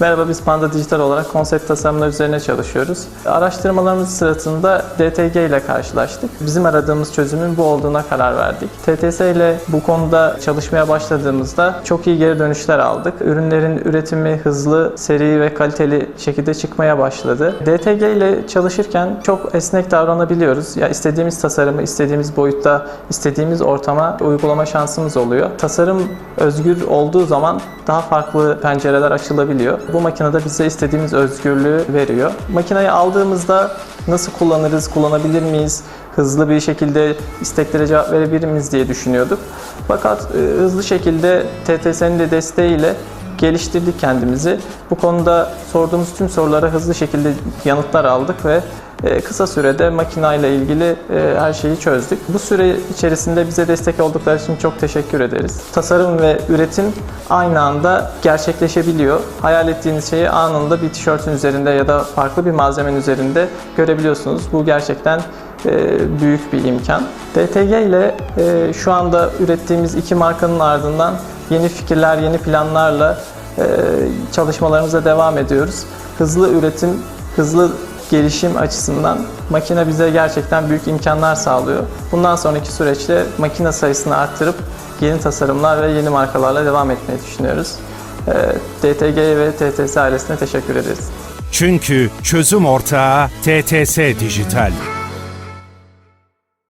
Merhaba biz Panda Dijital olarak konsept tasarımlar üzerine çalışıyoruz. Araştırmalarımız sırasında DTG ile karşılaştık. Bizim aradığımız çözümün bu olduğuna karar verdik. TTS ile bu konuda çalışmaya başladığımızda çok iyi geri dönüşler aldık. Ürünlerin üretimi hızlı, seri ve kaliteli şekilde çıkmaya başladı. DTG ile çalışırken çok esnek davranabiliyoruz. Ya istediğimiz tasarımı istediğimiz boyutta, istediğimiz ortama uygulama şansımız oluyor. Tasarım özgür olduğu zaman daha farklı pencereler açılabiliyor. Bu makinede bize istediğimiz özgürlüğü veriyor. Makineyi aldığımızda nasıl kullanırız, kullanabilir miyiz, hızlı bir şekilde isteklere cevap verebilir miyiz diye düşünüyorduk. Fakat e, hızlı şekilde TTS'nin de desteğiyle geliştirdik kendimizi. Bu konuda sorduğumuz tüm sorulara hızlı şekilde yanıtlar aldık ve kısa sürede makinayla ilgili e, her şeyi çözdük. Bu süre içerisinde bize destek oldukları için çok teşekkür ederiz. Tasarım ve üretim aynı anda gerçekleşebiliyor. Hayal ettiğiniz şeyi anında bir tişörtün üzerinde ya da farklı bir malzemenin üzerinde görebiliyorsunuz. Bu gerçekten e, büyük bir imkan. DTG ile e, şu anda ürettiğimiz iki markanın ardından yeni fikirler, yeni planlarla e, çalışmalarımıza devam ediyoruz. Hızlı üretim, hızlı gelişim açısından makine bize gerçekten büyük imkanlar sağlıyor. Bundan sonraki süreçte makine sayısını arttırıp yeni tasarımlar ve yeni markalarla devam etmeyi düşünüyoruz. DTG ve TTS ailesine teşekkür ederiz. Çünkü çözüm ortağı TTS Dijital.